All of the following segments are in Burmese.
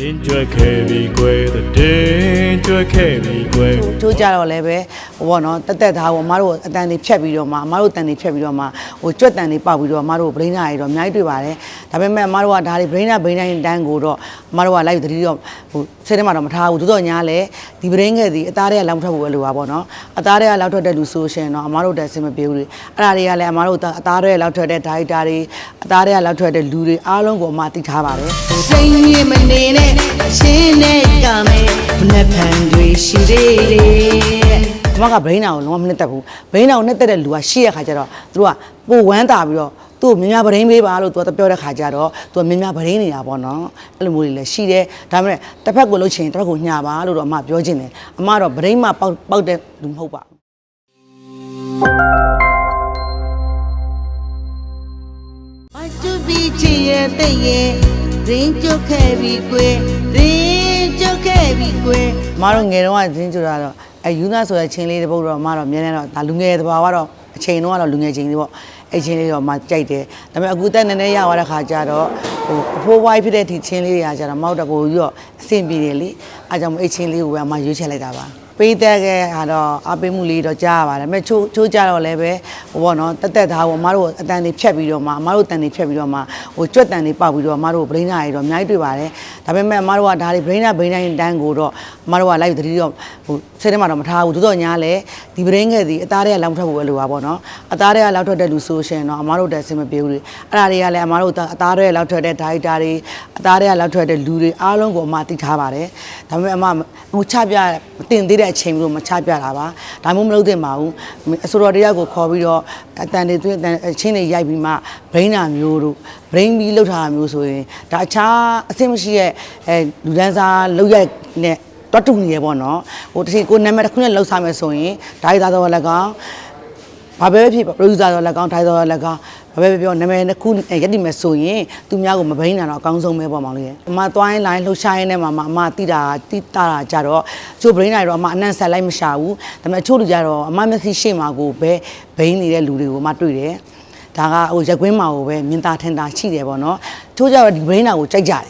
တင်းကြွက်ခဲ့ပြီကွယ်တင်းကြွက်ခဲ့ပြီကွယ်ချိုးကြတော့လည်းပဲဟိုပေါ့နော်တက်တက်သားဟိုအမတို့အတန်တွေဖြတ်ပြီးတော့မှအမတို့တန်တွေဖြတ်ပြီးတော့မှဟိုကြွက်တန်တွေပေါက်ပြီးတော့အမတို့ဗရိန်းနာတွေတော့အများကြီးတွေ့ပါတယ်ဒါပေမဲ့အမတို့ကဒါတွေဗရိန်းနာဗရိန်းတိုင်းတန်းကိုတော့အမတို့ကလိုက်တတိတော့ဟိုစိတ်ထဲမှာတော့မထားဘူးသို့တော့ညာလဲဒီဗရိန်းငယ်ဒီအသားတွေကလောက်ထွက်ဖို့ပဲလိုပါပေါ့နော်အသားတွေကလောက်ထွက်တဲ့လူဆိုရှင်တော့အမတို့တက်စင်မပြေဘူးလေအဲ့ဒါတွေကလည်းအမတို့အသားတွေကလောက်ထွက်တဲ့ဒါရိုက်တာတွေအသားတွေကလောက်ထွက်တဲ့လူတွေအားလုံးကိုအမသိထားပါတယ်စိတ်ရင်းမနေနဲ့ရှင်းနဲ့ကမယ်မနှက်ဖန်တွေရှိသေးတယ်အမကဘိန်းနာကိုလုံးဝမနှစ်သက်ဘူးဘိန်းနာကိုနှစ်သက်တဲ့လူကရှိရခါကျတော့သူကပိုဝမ်းတာပြီးတော့သူ့ကိုမြင်များဗရင်းပေးပါလို့သူကပြောတဲ့ခါကျတော့သူကမြင်များဗရင်းနေတာပေါ့နော်အဲ့လိုမျိုးတွေလည်းရှိတယ်ဒါပေမဲ့တစ်ဖက်ကိုလှုပ်ချင်တစ်ဖက်ကိုညှာပါလို့တော့အမပြောချင်တယ်အမတော့ဗရင်းမှပေါက်ပေါက်တဲ့လူမဟုတ်ပါဘူးမတူပြီးချင်ရဲ့တဲ့ရဲ့ ရင်းကျုပ်ခဲ့ပြီကွယ်ရင်းကျုပ်ခဲ့ပြီကွယ်အမတို့ငယ်တုန်းကသတင်းကြတာတော့အဲယူနာဆိုတဲ့ချင်းလေးတစ်ပုတ်တော့အမတော့မြင်နေတော့ဒါလူငယ်တဘာကတော့အချိန်တုန်းကတော့လူငယ်ချင်းလေးပေါ့အဲ့ချင်းလေးတော့အမကြိုက်တယ်ဒါပေမဲ့အခုတက်နေနေရသွားတဲ့ခါကျတော့ဟိုအဖိုးဝိုင်းဖြစ်တဲ့ဒီချင်းလေးတွေကကျတော့မောက်တကူပြီးတော့အဆင်ပြေတယ်လေအားကြောင့်မို့အဲ့ချင်းလေးကိုပဲအမရွေးချယ်လိုက်တာပါ ပေးတဲ့ကဲဟာတော့အပေးမှုလေးတော့ကြားရပါတယ်။ဒါပေမဲ့ချိုးချိုးကြတော့လည်းပဲဟိုပေါ့နော်တက်တက်သားပေါ့အမတို့အတန်တွေဖြတ်ပြီးတော့မှအမတို့တန်တွေဖြတ်ပြီးတော့မှဟိုကြွက်တန်တွေပေါက်ပြီးတော့အမတို့ဗလိန်းနာတွေတော့အများကြီးတွေ့ပါတယ်။ဒါပေမဲ့အမတို့ကဒါတွေဗလိန်းနာဗလိန်းတိုင်းတန်းကိုတော့အမတို့ကလိုက်တတိတော့ဟိုစိတ်ထဲမှာတော့မထားဘူးသို့တော့ညာလဲဒီဗလိန်းငယ်ဒီအသားတွေကလောက်ထွက်ဖို့ပဲလိုပါပေါ့နော်။အသားတွေကလောက်ထွက်တဲ့လူဆိုရှင်တော့အမတို့တက်စင်မပြေဘူးလေ။အဲ့ဒါတွေကလည်းအမတို့အသားတွေကလောက်ထွက်တဲ့ဒါရိုက်တာတွေအသားတွေကလောက်ထွက်တဲ့လူတွေအားလုံးကိုအမသိထားပါတယ်။ဒါပေမဲ့အမဟိုချပြမတင်သေးတဲ့အချိန်မျိုးမချပြတာပါ။ဒါမှမဟုတ်သင့်ပါဘူး။အစိုးရတရားကိုခေါ်ပြီးတော့အတန်တွေသူအတန်အချင်းတွေရိုက်ပြီးမှဘိန်းနာမျိုးတို့ဘိန်းပြီးလှုပ်ထားတာမျိုးဆိုရင်ဒါအခြားအဆင်မရှိရဲ့အဲလူဒန်းစားလှုပ်ရိုက်နဲ့တွတ်တူနေရပေါ့နော်။ဟိုတစ်ချိန်ကိုနာမည်တစ်ခုနဲ့လှုပ်စားမယ်ဆိုရင်ဒါရိုက်သားတော့လည်းကောင်း ဘာပဲဖြစ်ပရိုဂျူဆာတော့လည်းကောင်းထိုင်တော့လည်းကောင်းဘာပဲပြောနာမည်တစ်ခုရက်တိမယ်ဆိုရင်သူများကိုမဘိန်းတာတော့အကောင်းဆုံးပဲပေါ့မောင်လေးအမသွားရင်လိုင်းလှုပ်ရှားရင်းနဲ့မှအမတိတာတိတာတာကြတော့ချို့ဘိန်းတာတော့အမအနံ့ဆက်လိုက်မရှာဘူးဒါပေမဲ့ချို့လူကြတော့အမမျက်စိရှေ့မှာကိုပဲဘိန်းနေတဲ့လူတွေကိုအမတွေ့တယ်ဒါကဟိုရက်ကွင်းမှာကိုပဲမြင်သာထင်သာရှိတယ်ပေါ့နော်ချို့ကြတော့ဒီဘိန်းတာကိုကြိုက်ကြတယ်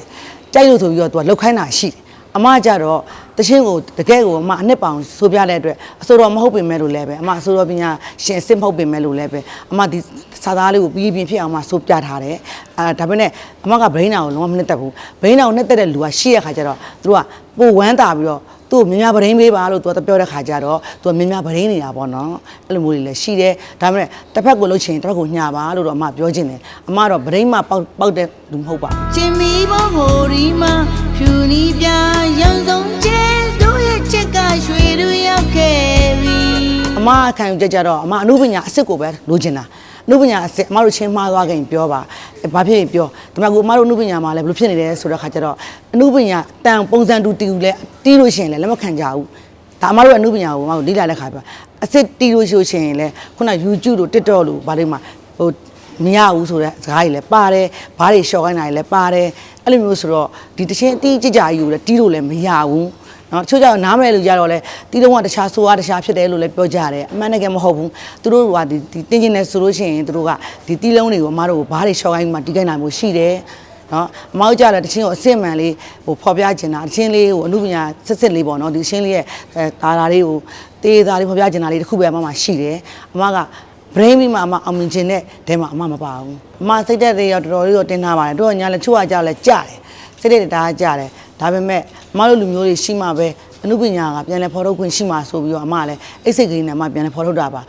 ကြိုက်လို့ဆိုပြီးတော့သူကလှုပ်ခိုင်းတာရှိတယ် အမကြတော့တချင်းကိုတကယ်ကိုအမအနှစ်ပောင်ဆိုပြတဲ့အတွက်အစိုးရမဟုတ်ပင်မဲ့လို့လည်းပဲအမအစိုးရပညာရှင်စစ်မဟုတ်ပင်မဲ့လို့လည်းပဲအမဒီစာသားလေးကိုပြီးပြင်းဖြစ်အောင်မဆိုပြထားတယ်အဲဒါပေမဲ့အမကဘိန်းနာကိုလုံးဝမနှစ်သက်ဘူးဘိန်းနာကိုနှစ်သက်တဲ့လူကရှိရခါကျတော့သူကပိုဝမ်းတာပြီးတော့ သူ့ကိုမြင်များဗရင်းပေးပါလို့သူကပြောတဲ့ခါကျတော့သူကမြင်များဗရင်းနေတာပေါ့နော်အဲ့လိုမျိုးတွေလည်းရှိတယ်ဒါပေမဲ့တစ်ဖက်ကိုလှုပ်ချင်တစ်ဖက်ကိုညှာပါလို့တော့အမပြောချင်တယ်အမတော့ဗရင်းမှပေါက်ပေါက်တဲ့လူမဟုတ်ပါဘူးချင်မီဘဟိုဒီမှာဖြူနီးပြရောင်စုံကျဲတို့ရဲ့ချက်ကရွှေတို့ရောက်ခဲ့ပြီအမအခံယူချက်ကြတော့အမအနုပညာအစ်စ်ကိုပဲလိုချင်တာအ နုပညာအစ်စ်အမတို့ချင်းမှားသွားခင်ပြောပါအဲဘာဖြစ်ရင်ပြောဒီမှာကိုအမတို့အနုပညာမှာလည်းဘယ်လိုဖြစ်နေလဲဆိုတော့ခါကျတော့အနုပညာတန်ပုံစံတူတီကိုလည်းတီးလို့ရှိရင်လည်းလက်မခံကြဘူးဒါအမတို့အနုပညာကိုအမတို့လေ့လာတဲ့ခါပြအစ်စ်တီးလို့ရှိရင်လည်းခုန YouTube တို့ TikTok လို့ဘာတွေမှာဟိုမရဘူးဆိုတဲ့စကားတွေလည်းပါတယ်ဘားတွေရှော့ခိုင်းတာတွေလည်းပါတယ်အဲ့လိုမျိုးဆိုတော့ဒီတချင်းတီးကြကြကြီးကိုလည်းတီးလို့လည်းမရဘူး နော်တချို့ကျတော့နားမလဲလူကြတော့လဲတီးလုံးကတခြားဆိုးရတခြားဖြစ်တယ်လို့လည်းပြောကြတယ်အမှန်တကယ်မဟုတ်ဘူးသူတို့ကဒီဒီတင်းကျင်နေဆိုလို့ရှိရင်သူတို့ကဒီတီးလုံးတွေကိုအမားတို့ဘားတွေရှော့ခိုင်းမှတီးခိုင်းနိုင်မှုရှိတယ်နော်အမောက်ကြတယ်တချင်းကိုအစစ်မှန်လေးဟိုဖော်ပြချင်တာတချင်းလေးကိုအမှုပညာစစ်စစ်လေးပေါ့နော်ဒီချင်းလေးရဲ့အဲတာတာလေးကိုတေးသားလေးဖော်ပြချင်တာလေးတစ်ခုပဲအမမရှိတယ်အမက brain ပြီးမှအမအောင်မြင်ခြင်းနဲ့တဲမှာအမမပါဘူးအမစိတ်သက်တွေရောတော်တော်လေးတော့တင်ထားပါတယ်တို့ကညာလဲချို့ကကြောက်လဲကြတယ်စိတ်သက်တွေဒါကကြတယ် ဒါပေမဲ့အမတို့လူမျိုးတွေရှိမှပဲအမှုပညာကပြန်လဲဖော်ထုတ်ခွင့်ရှိမှဆိုပြီးတော့အမလည်းအိတ်စိတ်ကလေးနဲ့အမပြန်လဲဖော်ထုတ်တာပါ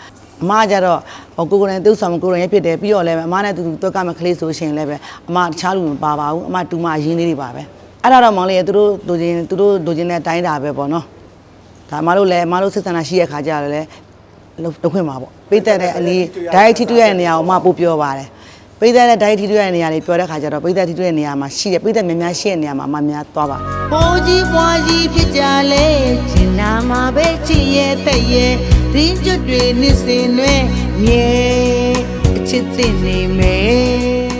အမကြတော့ဟိုကိုကိုယ်တိုင်တုပ်ဆောင်ကိုယ်တိုင်ရဖြစ်တယ်ပြီးတော့လည်းအမနဲ့တူတူတွက်ကမကလေးဆိုရှင်လည်းပဲအမတခြားလူမပါပါဘူးအမတူမအရင်လေးတွေပါပဲအဲ့ဒါတော့မောင်လေးကသူတို့ဒိုချင်းသူတို့ဒိုချင်းနဲ့တိုင်းတာပဲပေါ့နော်ဒါအမတို့လည်းအမတို့စစ်စံတာရှိတဲ့ခါကြတယ်လေလောက်လောက်ခွင့်ပါပေါ့ပိတ်သက်တဲ့အလီဒိုင်ထီတူရဲ့နေရာကိုမှပို့ပြောပါတယ် ပိတ်သက်တဲ့ဒိုင်ထီတူရဲ့နေရာတွေပြောတဲ့ခါကျတော့ပိတ်သက်ထီတူရဲ့နေရာမှာရှိတယ်ပိတ်သက်များများရှိတဲ့နေရာမှာအမများသွားပါဘိုးကြီးပွားကြီးဖြစ်ကြလေချင်နာမှာပဲချစ်ရဲ့တဲ့ရဲ့ရင်းကျွတ်တွေနှစ်စင်တွေမြဲအချစ်တင်နေမယ်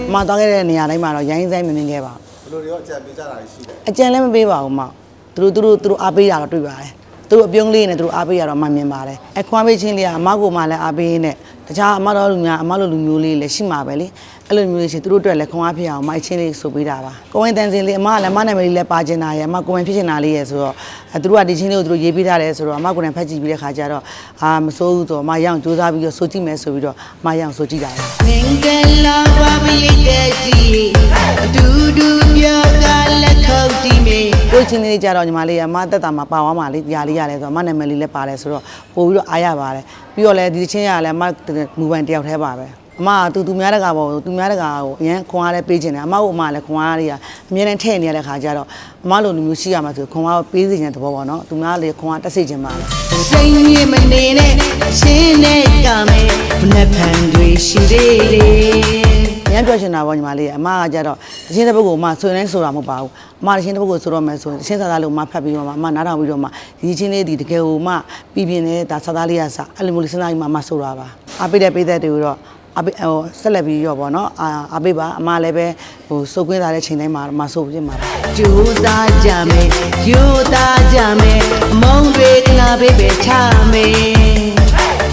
အမသွားခဲ့တဲ့နေရာတိုင်းမှာတော့ရိုင်းဆိုင်မမြင်ခဲ့ပါဘူးဘယ်လိုတွေရောအကြံပေးကြတာရှိတယ်အကြံလည်းမပေးပါဘူးမသူတို့သူတို့သူတို့အားပေးတာတော့တွေ့ပါတယ်သူတို့အပြုံးလေးနဲ့သူတို့အားပေးရတော့အမမြင်ပါတယ်အခွန်ပေးချင်းလေးကအမကိုမှလည်းအားပေးနဲ့ တခြားအမတော်လူများအမလိုလူမျိုးလေးလည်းရှိမှာပဲလေအဲ့လိုမျိုးလေးရှိသူတို့အတွက်လည်းခွန်အားဖြစ်အောင်အမအချင်းလေးဆိုပေးတာပါကိုဝင်တန်စင်လေးအမကလည်းအမနာမည်လေးလည်းပါကျင်တာရယ်အမကိုဝင်ဖြစ်ချင်တာလေးရယ်ဆိုတော့အဲသူတို့ကဒီချင်းလေးကိုသူတို့ရေးပေးထားတယ်ဆိုတော့အမကိုယ်တိုင်ဖတ်ကြည့်ပြီးတဲ့ခါကျတော့အာမစိုးဘူးဆိုတော့အမရအောင်စူးစမ်းပြီးတော့ဆိုကြည့်မယ်ဆိုပြီးတော့အမရအောင်ဆိုကြည့်တာပါမင်္ဂလာပါမရိတ်တဲ့ကြီးအတူတူပြောကလက်ခုပ်တီးမေကိုချင်းလေးကြတော့ညီမလေးကအမသက်တာမှာပါသွားမှာလေဒီဟာလေးရတယ်ဆိုတော့အမနာမည်လေးလည်းပါတယ်ဆိုတော့ပို့ပြီးတော့အားရပါတယ်ပြီးတော့လည်းဒီချင်းရလည်းအမမူပိုင်တယောက်တည်းပါပဲအမကသူသူများတကာပေါ့သူများတကာကိုအရင်ခွန်အားလည်းပေးခြင်းတယ်အမကိုအမလည်းခွန်အားလေးကအမြဲတမ်းထည့်နေရတဲ့ခါကျတော့အမလိုလူမျိုးရှိရမှာဆိုခွန်အားပေးစီခြင်းသဘောပေါ့နော်သူများလည်းခွန်အားတက်စေခြင်းပါလေစိတ်ညစ်မနေနဲ့ရှင်းနေကြမယ်မနှက်ဖန်တွေရှိသေးတယ်။ရမ်းပြောချင်တာပေါ့ညီမလေးအမကကြတော့တချင်းတစ်ပုတ်ကိုအမဆွေတိုင်းဆိုတာမဟုတ်ပါဘူး။အမတချင်းတစ်ပုတ်ကိုဆိုတော့မယ်ဆိုရင်တချင်းစားသားလို့အမဖတ်ပြီးတော့မှအမနားထောင်ပြီးတော့မှဒီချင်းလေးဒီတကယ်ကိုအမပြည်ပြင်းနေတာစားသားလေးရစားအဲ့လိုမျိုးလေးစဉ်းစားပြီးမှအမဆိုတာပါ။ အားပေးတဲ့ပေးတဲ့တွေကိုတော့အပေးဟိုဆက်လက်ပြီးရောပေါ့နော်အာအပေးပါအမလည်းပဲဟိုစုပ်ကွင်းသားတဲ့ချိန်တိုင်းမှာအမစုပ်ပြစ်မှာပါကြိုးစားကြမယ်ယူသားကြမယ်အမုန်းတွေကလာပေးပဲချမယ်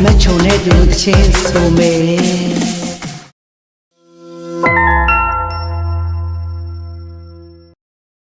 မချုံတဲ့သူတစ်ချင်းဆိုမယ်